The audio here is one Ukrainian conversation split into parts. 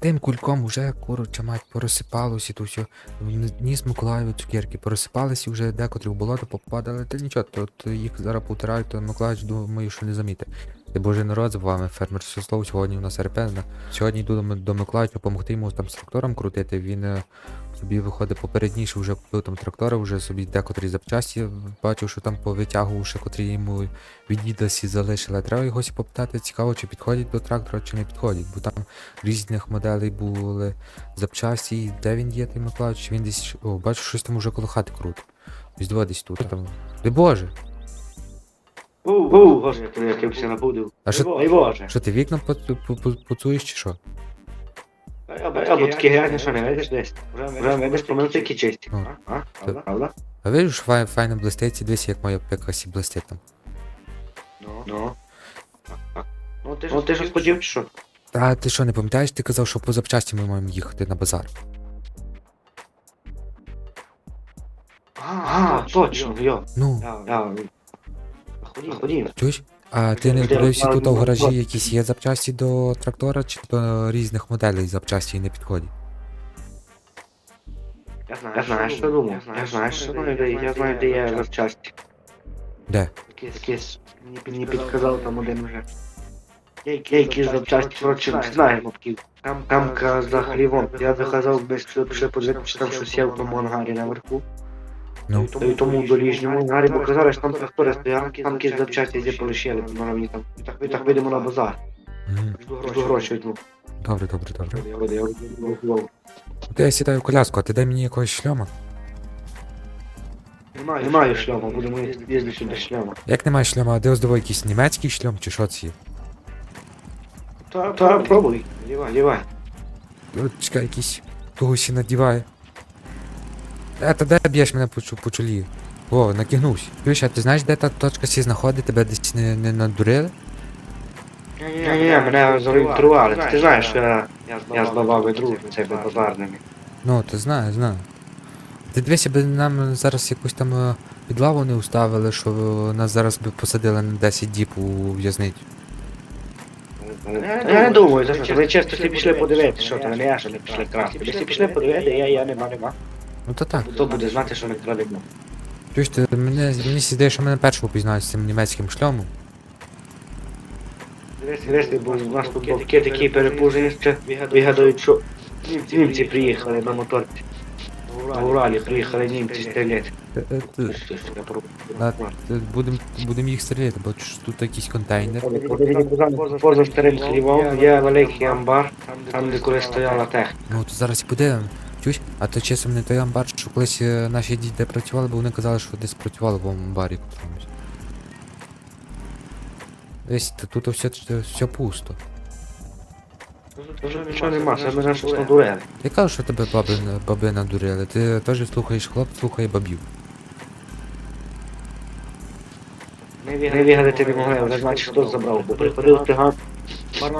тим кульком вже, коротше, мать, порозсипалося, тут все. Ніс Миколаєві цукерки порозсипалися, вже декотрі в болото попадали. Та нічого, то от їх зараз повтирають, то Миколаївич, думаю, що не заміти. Ти боже народ з вами, фермер Свіслов, сьогодні у нас РП. Сьогодні йду до, до Миколаївича допомогти йому там з трактором крутити. Він е, собі виходить попередніше, вже купив там трактора, вже собі декотрі запчасті бачив, що там повитягував, ще котрі йому від дідасі залишили. Треба його попитати, цікаво, чи підходять до трактора, чи не підходять, бо там різних моделей були запчасті, де він є, той Миколаївич, чи він десь. О, бачу, щось там уже коло хати круто. Ось два десь тут. Там. Ти боже! Бу, бу, господи, як я все набудив. А що- Боже. Що ти вікна по- по- по- поцуєш чи що? Такі грязні, що не видиш десь. Вже видиш, помилки які чисті. Ну, А? Правда? А видиш, фай, файно блистить, і дивись, як моя пека сі блистить там. Ну. Ну, ти ж, ну, ти ж хотів, що? Та ти що, не пам'ятаєш, ти казав, що по запчасті ми маємо їхати на базар. А, точно, йо. Ну, ходім. чуєш? А ти не дивився тут в гаражі якісь є запчасті до трактора, чи до різних моделей запчасті не підходять? Я знаю, що думав. Я знаю, що думав, де- я знаю, де є запчасті. Де? Якийсь, мені, підказав там один вже. Я якісь запчасті, коротше, не знаю, мотки. Там, там за хлівом. Я заказав, що пішли подивитися, там щось є в тому ангарі наверху. Ну, Та й тому доліжньому ангарі, бо казали, що там трактори стояли, там якісь запчасті де полишили, може мені там. Так, і так вийдемо на базар. Жду гроші візьму. добре, добре, добре. Я буду, я буду. От я сідаю в коляску, а ти дай мені якогось шльома. Немає, немає шльома, будемо їздити без шльома. Як немає шльома, а де ось якийсь німецький шльом чи що це є? Та, та пробуй, дівай, дівай. Чекай, якийсь когось і надіває. Е, та де б'єш мене по, по чолі? О, накигнувся. Чуєш, а ти знаєш, де та точка сі знаходить, тебе десь не, не надурили? Ні, ні, мене зорієнтували. Ти знаєш, що я, я з бабами дружу, це базарними. Ну, ти знаю, знаю. Ти дивися, би нам зараз якусь там е, підлаву не уставили, що е, нас зараз би посадили на 10 діб у в'язницю. Я не думаю, за що. Ви чисто всі пішли подивитися, що там, не я, що не пішли красти. Всі пішли подивитися, я, я нема, нема. Ну то так. Хто буде знати, що ми крадемо? Чуєш, ти мене, мені сідає, що мене першого пізнають з цим німецьким шльомом. Дивись, бо у нас тут такі такі перепужені, що вигадають, що німці приїхали на моторці. На Уралі приїхали німці стріляти. Е, е, Будемо будем їх стріляти, бо тут якийсь контейнер. Поза старим хлівом є великий амбар, там де колись стояла техніка. Ну то зараз і подивимо. А то часом не той амбар, що колись е, наші діти працювали, бо вони казали, що десь працювали в амбарі котромусь. Десь тут все, все пусто. Вже нічого нема, це мене щось надурили. Я кажу, що тебе баби, баби надурили. Ти теж слухаєш хлоп, слухає бабів. Не вигадати не могли, але значить хто забрав, бо приходив тиган.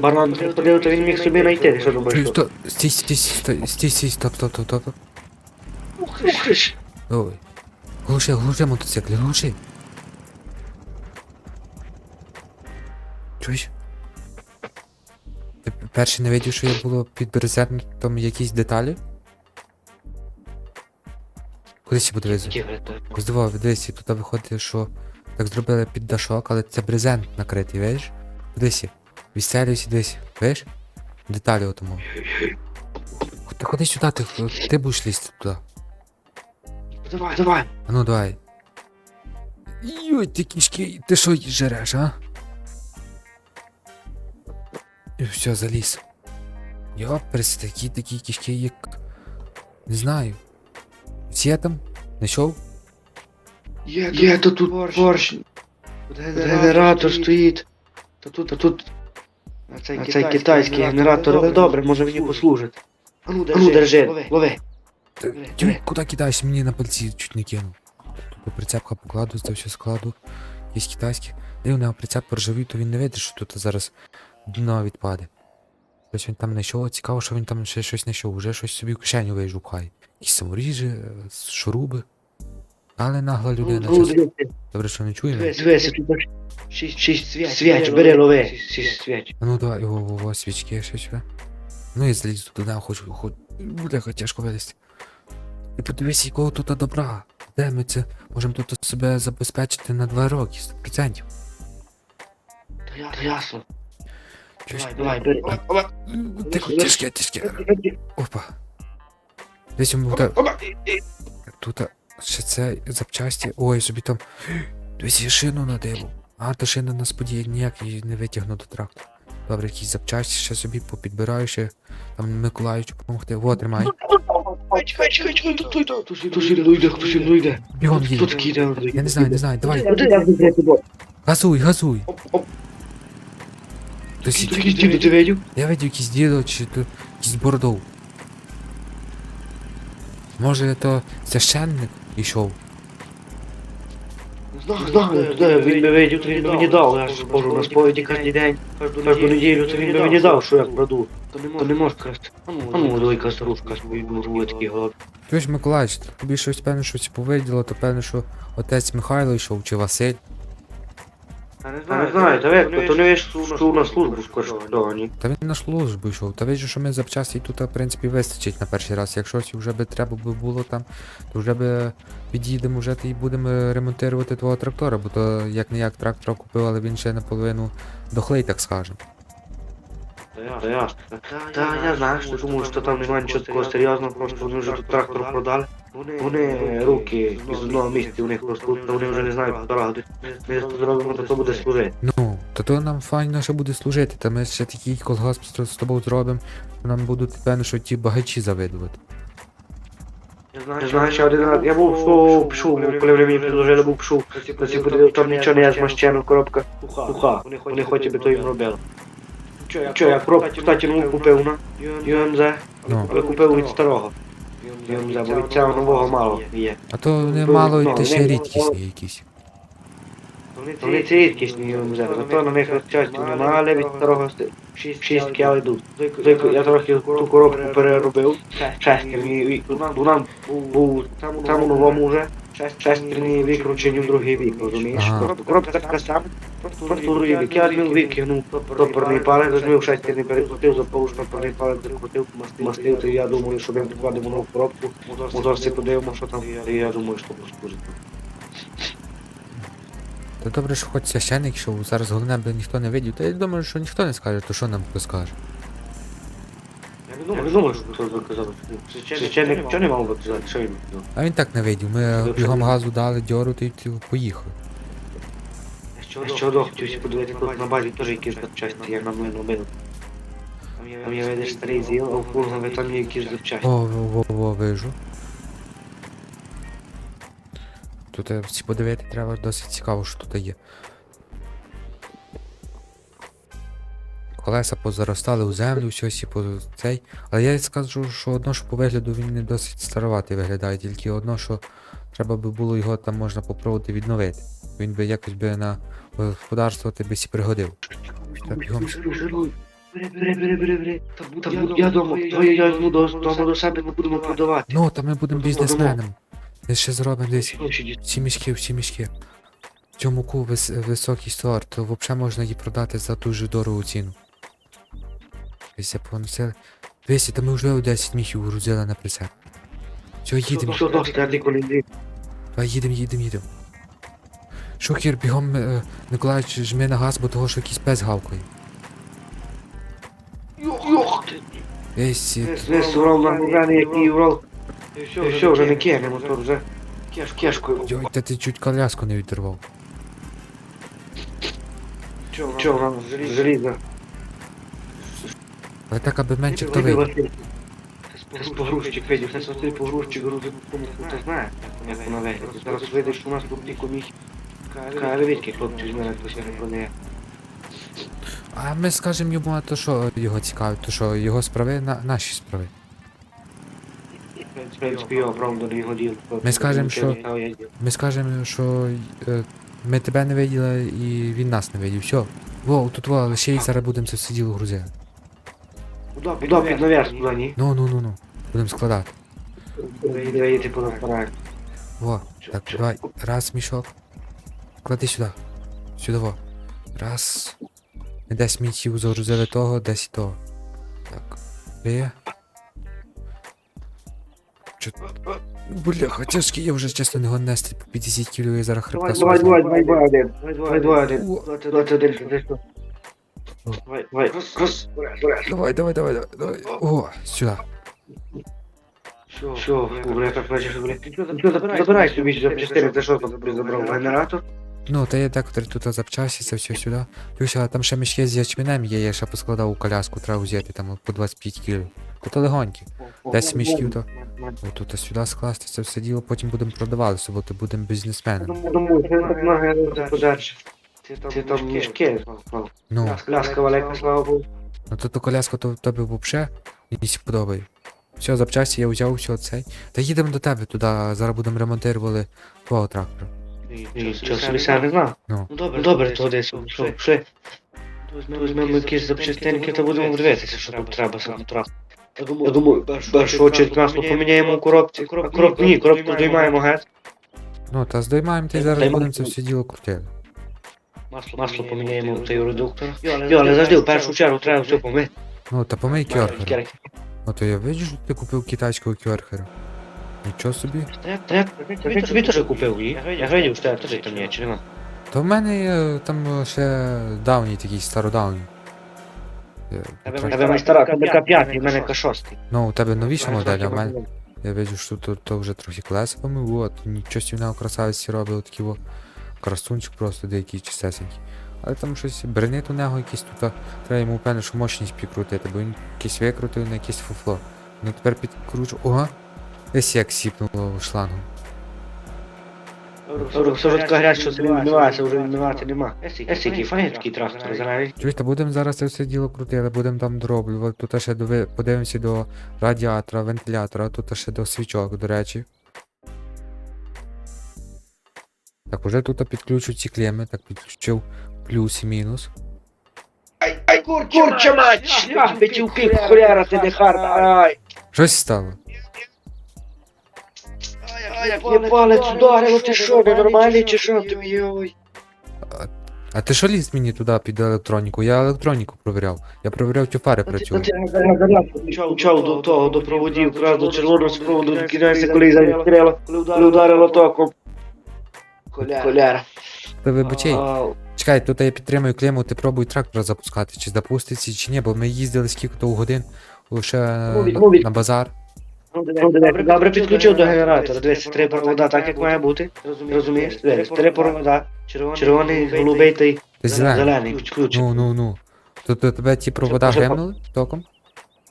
Барнан приходив, то він міг собі знайти, ти що думаєш? Стій, стій, стій, стій, стій, стоп, стоп, стоп, стоп. Ух ти ж. Ой. Глуши, глуши мотоцикл, глуши. Чуєш? Ти п- перший не видів, що я було під брезентом якісь деталі? Кудись я подивився? Здивав, дивися, тут виходить, що так зробили під дашок, але це брезент накритий, видиш? Кудись. Відстрілюйся, дивись, видиш? Деталі отому. Ти ходи сюди, ти, ти будеш лізти туди. Давай, давай. А ну давай. Йой, ти кішки, ти що жереш, а? І все, заліз. Йоперс, такі такі кішки, як. Не знаю. Всі там? Знайшов? Є, є то тут поршень. Генератор стоїть. Та тут, та тут. А цей, китайський генератор, але добре, може мені послужити. А ну, держи, лови. Та, Диви, тю, диви. куди кидаєш мені на пальці чуть не кинув. Тут прицепка покладу, це все складу. Якісь китайські. У нього прицеп поржавів, то він не видить, що тут зараз дно відпаде. Ось він там знайшов, цікаво, що він там ще щось знайшов, вже щось собі в кишеню вижу пхає. Якісь саморіжі, е, шуруби. Але нагла людина. Ну, чесно. Добре, що не чуємо. Шість, шість свяч, свяч, бери, лови, шість свяч. А ну давай, о, о, о, свічки ще ще. Ну і залізу туди, хочу, хоч. Бляха, тяжко вилізти. І подивись, якого тут добра. Де ми це можемо тут себе забезпечити на 2 роки, 100%. Та я- та ясно. Чуєш? Давай, давай, бери. Опа. Тихо, тяжке, тяжке. Опа. Десь йому та- Опа. тут ще це запчасті. Ой, собі там. Десь я шину надиву. А, та шина на споді ніяк її не витягну до трактора. Добре, якісь запчасті ще собі попідбираю ще. Там Миколаївичу допомогти. Во, тримай. Чекай, чекай, чекай, тут, тут, тут. Хтось зі йде, хтось зі йде. Бігом їде. йде. Я не знаю, не знаю, давай. Газуй, газуй. Хтось діду, ти видів? Я видів якийсь дідо чи то якийсь бордов. Може то священник йшов. Знаю, знаю, де він би видів, то він би мені дав. Я ж божу на сповіді кожен день, кожну неділю, то він би мені дав, що я краду. То не можеш красти. А ну, велика старушка, свої такий голод. Чуєш, Миколаївич, тобі щось певно щось повиділо, то певно, що отець Михайло йшов чи Василь. Я не знаю, та ветко, то не виш, що на службу скорше. Та він на службу йшов. Та вижу, що ми запчасті тут, в принципі, вистачить на перший раз. Якщо щось вже би треба би було там, то вже би під'їдемо вже і будемо ремонтувати твого трактора, бо то як не як трактора купив, але він ще наполовину дохлий, так скажем. Та ясно. Та я знаю, що думаю, що там немає нічого такого серйозного, просто вони вже тут трактор продали. Вони руки із одного місця у них та вони вже не знають дороги. Ми тут зробимо, то то буде служити. Ну, то то нам файно ще буде служити, та ми ще такий колгосп з з тобою зробимо, нам будуть певно, що ті багачі завидувати. Я знаю, що один раз я був що пішов, коли вони мені предложили, був пішов. То ці подивив, там нічого не є змащено, коробка суха. Вони хочуть, би то їм робили. Що, я коробку, кстати, нову купив на ЮМЗ, Ну. але купив від старого. ЮМЗ, бо від цього нового мало є. А то не Ну, мало ну, і те ще рідкісні якісь. Вони ці рідкісні ЮМЗ, зато на них часті немає, але від старого шістки, але йдуть. Я трохи ту коробку переробив, шестерні, бо нам був там у новому вже шестерні викручені в другий вік, розумієш? Коробка така сама, просто другий вік. Я одним викинув топорний палець, розмів шестерні, перекрутив, запав топорний палець, перекрутив, мастив, то я думаю, що ми вкладемо нову коробку, мотор подивимо, що там, і я думаю, що послужить. Та добре, що хоч священник йшов, зараз головне би ніхто не видів. Та я думаю, що ніхто не скаже, то що нам хто скаже. Я не думаю, що нічого не мав би казати, що він. А він так не видів. Ми бігом газу дали, дьору, ти ті поїхали. Я ще одного хотів подивитися, тут на базі теж якісь запчасті, як на млину били. Там є видиш старий зіл, а в фургонові там є якісь запчасті. О, во, во, во, вижу. Тут е, всі подивити треба досить цікаво, що тут є. Колеса позаростали у землю, все всі по цей. Але я скажу, що одно, що по вигляду він не досить староватий виглядає, тільки одно, що треба би було його там можна попробувати відновити. Він би якось би на господарство ти би сі пригодив. Так, бігом. Бери, бери, бери, бери, бери. Та буду я дома, до дома до себе, не будемо продавати. Ну, та ми будемо бізнесменами. Ми ще зробимо десь всі мішки, всі мішки. Цю муку вис, високий сорт, то взагалі можна її продати за дуже дорогу ціну. Дивіться, поносили. Дивіться, та ми вже 10 міхів грузили на прицеп. Все, їдемо. Досить, я ніколи не Давай, їдемо, їдемо, їдемо. Шухер, бігом, е, Миколаївич, жми на газ, бо того, що якийсь пес гавкає. Йох ти! Десь, е, Знес урал на гуляни, який урал. І все, вже не кине мотор, вже кешкою. йой, та ти чуть коляску не відірвав. Чого нам желізо? Але так, аби менше хто вийде. Це погрузчик видів, це Василь погрузчик грузив, кому хто знає, як вона виглядає. Зараз вийдеш, що у нас тут тільки міг. Каже, хлопці з мене хтось не продає. А ми скажемо йому, а то що його цікавить, то що його справи на наші справи. В принципі, його правда не його діло. Ми скажемо, що- Ми скажемо, що е, ми тебе не виділи і він нас не видів. Все. Во, тут во, лише їх зараз будемо це все діло грузити. Куди під навіс, куди ні? Ну, ну, ну, ну. Будемо складати. Даєте по апарат. Во, так, давай. Раз, мішок. Клади сюди. Сюди во. Раз. Ми 10 мітів загрузили того, 10 того. Так. Є. Чо... Бляха, тяжкий, я вже чесно не гон нести по 50 кіло, я зараз хребта Давай, собі давай, зламаю. давай, давай, один. Давай, давай, один. О. Давай, давай, один. Давай, давай. Давай, раз, раз. Давай, давай, давай, давай, давай. О, сюди. Що, бля, так бачиш, бля. Забирай собі запчастини, ти що там блін, забрав генератор? Ну, та я декотрі тут запчасті, це все сюди. Плюс, а там ще мішки з ячменем є, я ще поскладав у коляску, треба взяти там по 25 кіло. То то легонькі. Десять мішків, то. Отут сюди скласти це все діло, потім будемо продавати, суботу будемо бізнесменами. Думаю, на генератор подальше. Ти там мішки склав. Ну, Ляска велика, слава Богу. ну то то коляска то в тебе вообще мені сі подобає. Все, запчасті я взяв, все цей. Та їдемо до тебе туди, зараз будемо ремонтувати твого трактора. Що, собі сам не знав? Ну. Ну добре, добре, то десь, що? Візьмемо якісь запчастинки та будемо дивитися, що тут треба сам трап. Я думаю, першу очередь масло поміняємо у коробці. Коробку ні, коробку здіймаємо геть. Ну, та здоймаємо, та й зараз будемо це все діло крутити. Масло поміняємо в той редуктор. Йо, але завжди в першу чергу треба все помити. Ну, та помий кьорхера. Ото я бачу, що ти купив китайського кьорхера. Нічого собі. Та як, я тобі теж купив її. Я глядів, що теж там є, чи нема? То в мене є там е, ще давній такий стародавній. Е. Тебе майстера, тебе К5, і в мене К6. Ну, у тебе новіша модель, а в мене. Я бачу, що то, то вже трохи колеса помив, от, нічого нього красавиці робив, такий о, красунчик просто деякий чистесенький. Але там щось бренит у нього якийсь тут, треба йому певно, що мощність підкрутити, бо він якийсь викрутив на якесь фуфло. Ну тепер підкручу. Ого! Десь як сіпнуло шлангом. Все така грязь, що це він вже відмивати нема. Ес, який файний такий трактор. Чуєш, та будемо зараз це все діло крутити, будемо там дороблювати. Тут ще дови... подивимося до радіатора, вентилятора, тут ще до свічок, до речі. Так, уже тут підключу ці клеми, так підключив плюс і мінус. Ай, ай, курча мать, шлях, битівки, хуляра, ти не харда, ай. Щось стало. Ай, як є палець ударило, ти що, ненормальний чи що тобі, ой. А ти що ліз мені туди під електроніку? Я електроніку провіряв. Я провіряв, чи фари працюють. Почав до того, до проводів, якраз до червоного спроводу, кидається, коли застріло, коли ударило током. Коляра. Ти вибачай. Чекай, тут я підтримую клему, ти пробуй трактор запускати, чи запуститься, чи ні, бо ми їздили скільки то годин лише Мові- на, мові. на базар. Ну, Добре, добре підключив до генератора. Дивись, три провода, так як має бути. Розумієш? Дивись, три провода. Червоний, голубий та й зелений. зелений. Підключив. Ну, ну, ну. То, то тебе ті провода Може, гремнули током?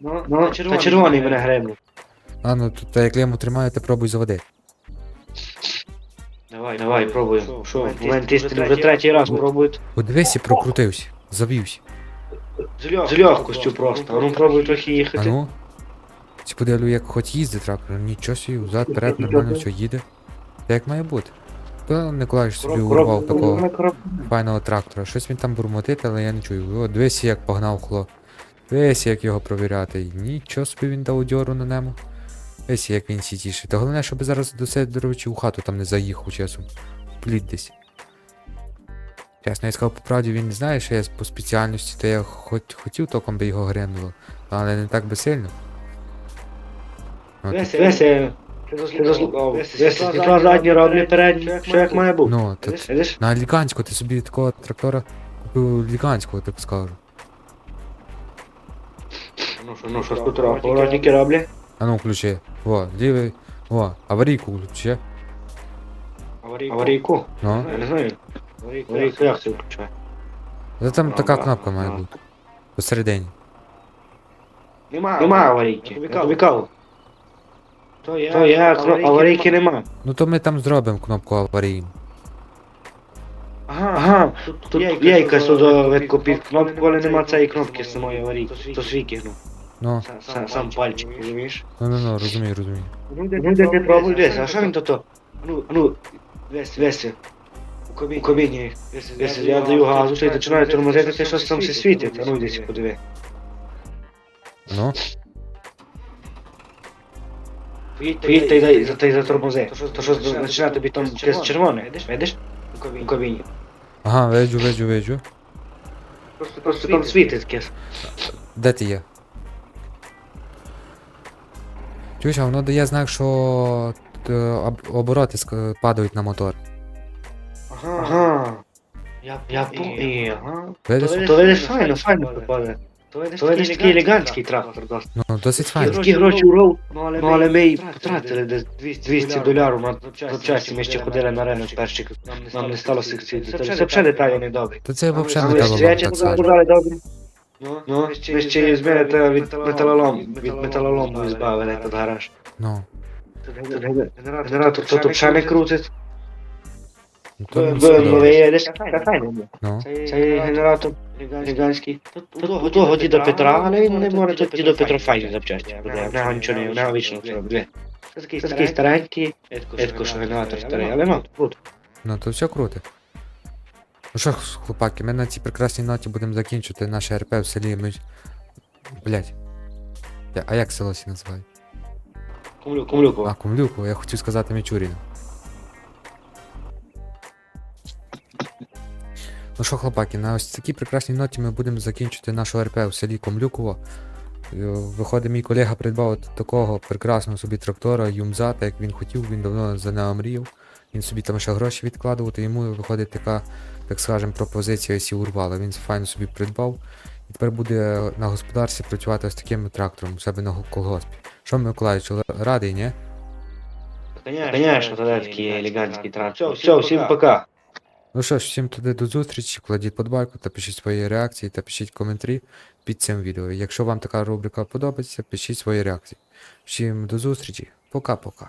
Ну, та червоний мене гремнув. А ну тут я клему тримаю, ти пробуй заводи. Давай, давай, пробуємо. Що, момент істини вже третій раз пробують. Подивись і прокрутився, завівся. З легкостю просто. А ну пробуй трохи А їхати. ну. Ці подивлю, як хоч їздить трактор, нічого собі, взад, вперед, нормально все їде. Та як має бути. То Николаївич собі урвав такого файного трактора. Щось він там бурмотить, але я не чую. О, дивись, як погнав хлоп. Дивись, як його провіряти. Нічого собі він дав дьору на нему. Дивись, як він сітіше. Та головне, щоб зараз до Сидоровича у хату там не заїхав часом. Плід десь. Чесно, я сказав по правді, він не знає, що я по спеціальності, то я хоч хотів током би його гремнуло, але не так би сильно. Веся, світла задні роблять передні, що як має бути. Ну, на ліганську ти собі такого трактора купив ліганського, так скажу. Ну що, ну що, скутера, поворотники роблять. А ну включи. Во, лівий. Во, аварійку включи. Аварійку? Ну. Я не знаю. Аварійку як це включає? Та там така кнопка має ага. бути. Посередині. Нема, нема аварійки. Я тобі кажу. То я, кно- аварійки нема. Ну то ми там зробимо кнопку аварійну. Ага, ага. Тут тут видко під кнопку, але нема цієї кнопки самої аварійки. То свій кигнув. Ну, Сам, сам пальчик, розумієш? ну ну ну, розумію, розумію. Ну, де ти пробуй десь, а що він то? Ну, ну, весь, весь. У кабіні. У кабіні. Весь, я даю газу, ти починає тормозити, ти щось там все світить. А ну йди подиви. Ну, Поїдь та й дай- та й затормози. То що починає тобі там якесь червоне, видиш? У кабіні. ага, виджу, виджу, виджу. Просто там світить таке. Де ти є? Чуєш, а воно дає знак, що е, об- обороти ск- падають на мотор. Ага. Ага. Я, я понял, ага. Видиш? То, видиш файно, файно попаде. То видиш такий елегантський трактор досить. Ну, досить файно. такі гроші уров, ну але ми й потратили десь 200 долярів на запчасті. Ми ще ходили на ринок перші, нам не стало секції. Це взагалі деталі не добрі. Та це взагалі Там металолом, свячі так скажемо. подали добрі. Ну, ви ще і зміните від металолому, від металолому збавили тут гараж. Ну, Тут Генератор то тут ще не крутить. ну, то Ви сподобалось. ви їдеш кафейне. Ну, Це генератор гігантський. Тут того діда Петра, але він не може тут діда Петро файні запчасті. В нього нічого не, в нього вічно все робить. Це такий старенький, рідко, що генератор старий, але ну, круто. ну то все круто. Ну що, хлопаки, ми на цій прекрасній ноті будемо закінчувати наше РП в селі. Ми... Блять. А як село сі називає? Кумлюкова. А, Кумлюку, я хотів сказати Мічуріна. Ну що, хлопаки, на ось такій прекрасній ноті ми будемо закінчити нашу РП в селі Комлюково. Е, Виходить, мій колега придбав от такого прекрасного собі трактора Юмзата, як він хотів, він давно за нього мріяв. Він собі там ще гроші відкладував, то йому виходить така, так скажемо, пропозиція сі урвала. Він файно собі придбав і тепер буде на господарстві працювати ось таким трактором у себе на колгоспі. Що Миколаївич, радий, ні? Конечно, тоді такий елегантський трактор. Все, всім пока. Ну що ж, всім туди до зустрічі, кладіть подбайку та пишіть свої реакції та пишіть коментарі під цим відео. Якщо вам така рубрика подобається, пишіть свої реакції. Всім до зустрічі, пока-пока.